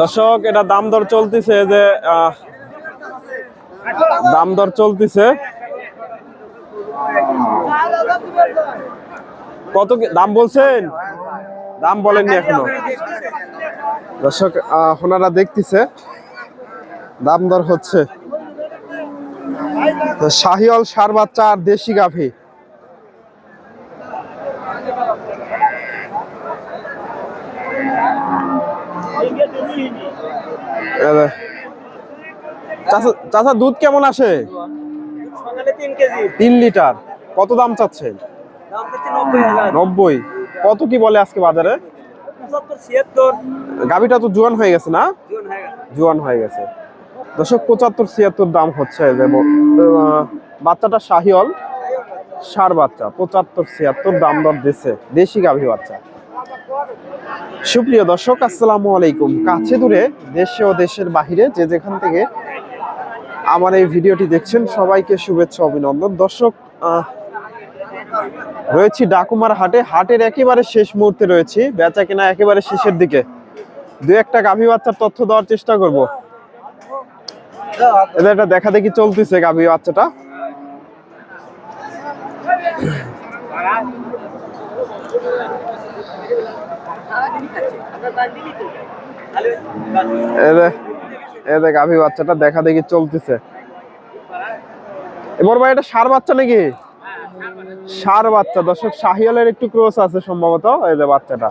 দর্শক, এটা দাম দর চলতেছে যে দাম দর চলতেছে। কত দাম বলছেন? দাম বলেননি এখনও। দর্শক ওনারা দেখতেছে, দাম দর হচ্ছে। শাহিওয়াল সার বাচ্চা আর দেশি গাভী এবার, চাচা দুধ কেমন আসে? তিন লিটার। কত দাম চাচ্ছেন হচ্ছে নব্বই কত কি বলে আজকে বাজারে? গাভিটা তো জোয়ান হয়ে গেছে না? জোয়ান হয়ে গেছে। দশক পঁচাত্তর ছিয়াত্তর দাম হচ্ছে যে বাচ্চাটা শাহিওল সার বাচ্চা। পঁচাত্তর ছিয়াত্তর দাম দর দিচ্ছে। দেশি গাভী বাচ্চা। সুপ্রিয় দর্শক, আসসালামু আলাইকুম। কাছে দূরে দেশে ও দেশের বাহিরে যে যেখান থেকে আমার এই ভিডিওটি দেখছেন, সবাইকে শুভেচ্ছা, অভিনন্দন। দর্শক রয়েছি ডাকুমার হাটে। হাটের একেবারে শেষ মুহূর্তে রয়েছি। বেচা কেনা একেবারে শেষের দিকে। দু একটা গাভী বাচ্চার তথ্য দেওয়ার চেষ্টা করব। এটা দেখা দেখি চলতেছে গাভী বাচ্চাটা। বাচ্চাটা দেখা দেখি চলতেছে। এবার সার বাচ্চা নাকি? সার বাচ্চা। দর্শক একটু আছে সম্ভবত, এই যে বাচ্চাটা।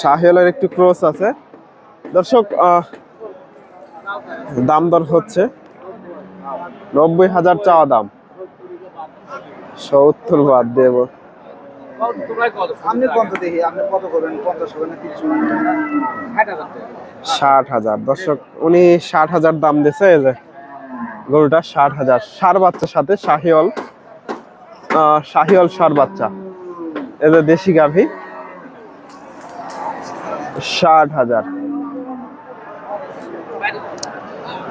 শাহিয়ালের একটু ক্রস আছে। দর্শক দাম দর হচ্ছে। নব্বই হাজার চাওয়া দাম। সত্তর বাদ দেব। ষাট হাজার দর্শক উনি ষাট হাজার দাম দিছে এই যে গরুটা ষাট হাজার। সার বাচ্চার সাথে শাহিওল শাহিওল সার বাচ্চা। এই যে দেশি গাভী। ষাট হাজার।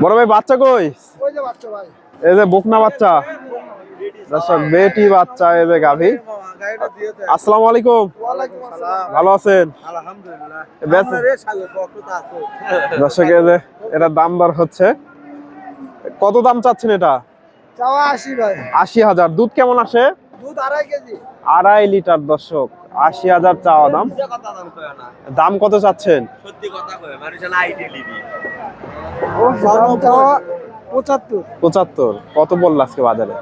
বড় ভাই বাচ্চা কই? বাচ্চা ভাই। এই যে বকনা বাচ্চা। দর্শক বেটি বাচ্চা এই যে গাভী। আসসালামু আলাইকুম। ভালো আছেন? দর্শক এই যে এটা দাম দর হচ্ছে। কত দাম চাচ্ছেন এটা? আশি হাজার। দুধ কেমন আসে? দুধ আড়াই লিটার দর্শক। আশি হাজার চাওয়া দাম। দাম দাম কত চাচ্ছেন? সত্যি কথা পঁচাত্তর। পঁচাত্তর। কত বলল আজকে বাজারে?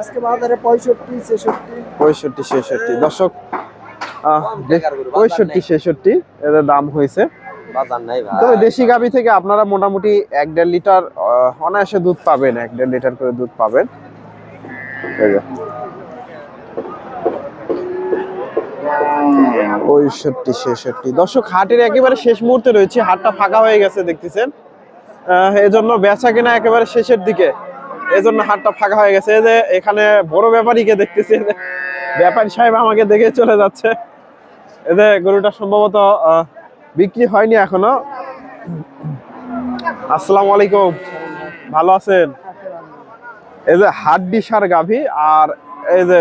আজকে বাজারে পঁয়ষট্টি ছেষট্টি। পঁয়ষট্টি ছেষট্টি। দর্শক পঁয়ষট্টি ছেষট্টি এদের দাম হয়েছে। বাজার নাই ভাই। তো দেশি গাভি থেকে আপনারা মোটামুটি এক দেড় লিটার অনায়াসে দুধ পাবেন এক দেড় লিটার করে দুধ পাবেন। পঁয়ষট্টি ছেষট্টি। দর্শক হাটের একেবারে শেষ মুহূর্তে রয়েছে। হাটটা ফাঁকা হয়ে গেছে দেখতেছেন। এজন্য বেচা কিনা একেবারে শেষের দিকে। এজন্য হাটটা ফাঁকা হয়ে গেছে। যে এখানে বড় ব্যাপারীকে দেখতেছি। ব্যাপারী সাহেব আমাকে দেখে চলে যাচ্ছে। এদের গরুটা সম্ভবত বিক্রি হয়নি এখনও। আসসালামু আলাইকুম। ভালো আছেন? এই যে হাড্ডি সার গাভী আর এই যে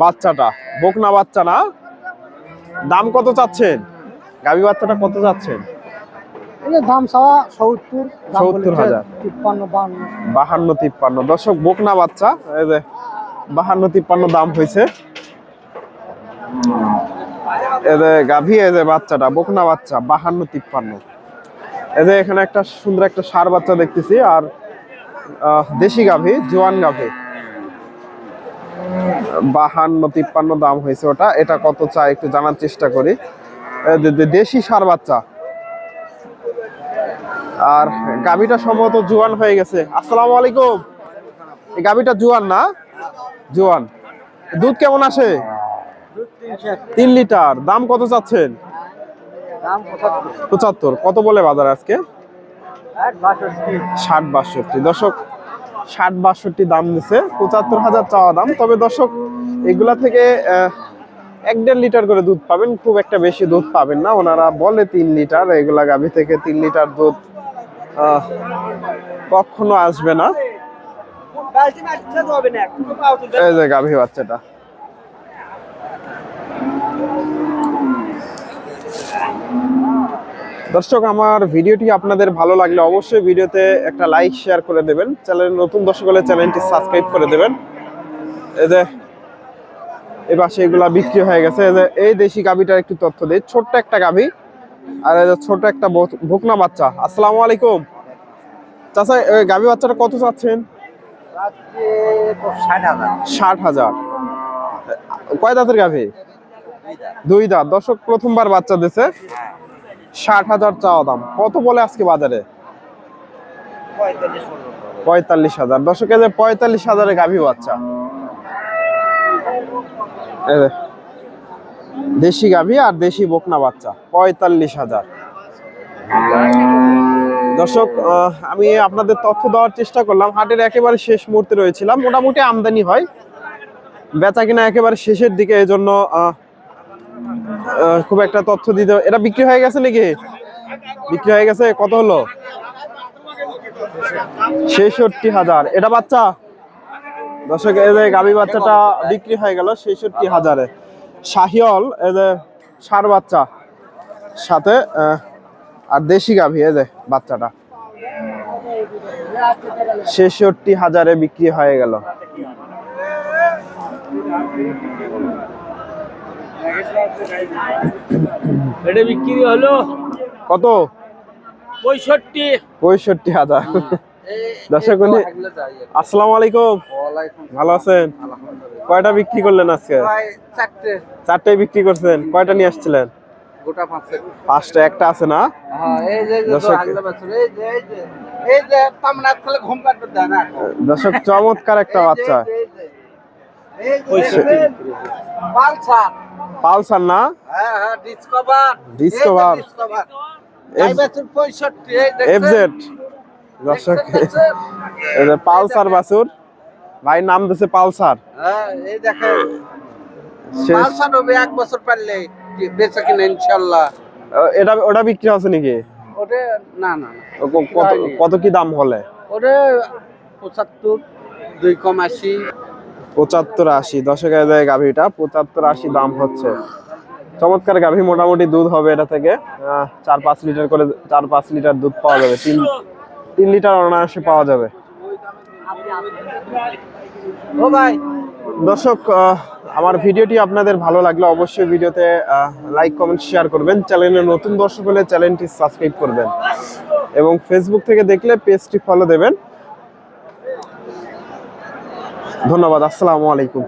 বাচ্চাটা, বকনা বাচ্চা না? দাম কত চাচ্ছেন? গাভী বাচ্চাটা কত চাচ্ছেন? দাম চাওয়া সত্তর দাম 70 বলেছে হাজার। তিপ্পান্ন বাহান্ন তিপ্পান্ন। দর্শক বকনা বাচ্চা এই যে বাহান্ন তিপ্পান্ন দাম হয়েছে। যে গাভী এই যে বাচ্চাটা বকনা বাচ্চা বাহান্ন তিপ্পান্ন। যে এখানে একটা সুন্দর একটা সার বাচ্চা দেখতেছি আর দেশি গাভী জোয়ান গাভী। বাহান্ন তিপ্পান্ন দাম হয়েছে ওটা। এটা কত চাই একটু জানার চেষ্টা করি। দেশি সার বাচ্চা আর গাভীটা সম্ভবত জোয়ান হয়ে গেছে। আসসালামু আলাইকুম। এই গাভীটা জোয়ান না? জোয়ান। দুধ কেমন আসে? তিন লিটার। দাম কত চাচ্ছেন? পঁচাত্তর। কত বলে বাজার আজকে? ষাট বাষট্টি। দর্শক, ষাট বাষট্টি দাম দিছে। পঁচাত্তর হাজার চাওয়া দাম। তবে দর্শক, এগুলা থেকে এক দেড় লিটার করে দুধ পাবেন। খুব একটা বেশি দুধ পাবেন না। ওনারা বলে তিন লিটার। এগুলা গাভী থেকে তিন লিটার দুধ কখনো আসবে না। এই যে গাভী বাচ্চাটা। দর্শক, আমার ভিডিওটি আপনাদের ভালো লাগলে অবশ্যই ভিডিওতে একটা লাইক শেয়ার করে দেবেন। চ্যানেল নতুন দর্শক হলে চ্যানেলটি সাবস্ক্রাইব করে দেবেন। এই যে এবার এগুলা বিক্রি হয়ে গেছে। এই দেশি গাভীটার একটু তথ্য দিই। ছোট্ট একটা গাভী। আর ছোট একটা ভুকনা বাচ্চা। আসসালামু আলাইকুম। চাচা গাভী বাচ্চাটা কত চাচ্ছেন? ষাট হাজার। কয় দাঁতের গাভী? দুই দাঁত। দর্শক প্রথমবার বাচ্চা দিছে। ষাট হাজার চাওয়া দাম। কত বলে আজকে বাজারে? পঁয়তাল্লিশ হাজার। দর্শক এই যে পঁয়তাল্লিশ হাজারে গাভী বাচ্চা। দেশি গাভী আর দেশি বকনা বাচ্চা, পঁয়তাল্লিশ হাজার। দর্শক আমি আপনাদের তথ্য দেওয়ার চেষ্টা করলাম। হাটের একেবারে শেষ মুহূর্তে রয়েছিলাম। মোটামুটি আমদানি হয়। বেচা কিনা একেবারে শেষের দিকে এই জন্য খুব একটা তথ্য দিতে এটা বিক্রি হয়ে গেছে নাকি? বিক্রি হয়ে গেছে? কত হলো? ছেষট্টি হাজার। এটা বাচ্চা? দর্শক, এই গাভী বাচ্চাটা বিক্রি হয়ে গেল ছেষট্টি হাজারে। শাহিওল এই যে সার বাচ্চা সাথে আর দেশি গাভী এই যে বাচ্চাটা। ছেষট্টি হাজারে বিক্রি হয়ে গেল। এটা বিক্রি হলো কত? পঁয়ষট্টি। পঁয়ষট্টি হাজার। দর্শক আসসালামু আলাইকুম ভালো আছেন কয়টা বিক্রি করলেন আজকে চারটে বিক্রি করছেন কয়টা নিয়ে আসছিলেন পাঁচটা একটা আছে না হ্যাঁ দর্শক- চমৎকার একটা বাচ্চা পালসার না হ্যাঁ হ্যাঁ ডিসকভার ডিসকভার? এফজেড দর্শক পালসার বাসুর ভাই নাম দিছে পালসার। হ্যাঁ এই দেখেন। পালসার হবে এক বছর পারলে বেচা কিনা ইনশাল্লাহ। এটা ওটা বিক্রি হচ্ছে নাকি? ওটা না না কত কত কি দাম হলে? ওটা পঁচাত্তর দুই কম আশি। পঁচাত্তর আশি। দশক যায় গাভীটা পঁচাত্তর আশি দাম হচ্ছে। চমৎকার গাভী মোটামুটি দুধ হবে এটা থেকে। চার পাঁচ লিটার করে চার পাঁচ লিটার দুধ পাওয়া যাবে। তিন তিন লিটার অনায়াসে পাওয়া যাবে। ও ভাই। দর্শক আমার ভিডিওটি আপনাদের ভালো লাগলে অবশ্যই ভিডিওতে লাইক কমেন্ট শেয়ার করবেন। চ্যানেলে নতুন দর্শক হলে চ্যানেলটি সাবস্ক্রাইব করবেন। এবং ফেসবুক থেকে দেখলে পেজটি ফলো দেবেন। ধন্যবাদ আসসালামু আলাইকুম।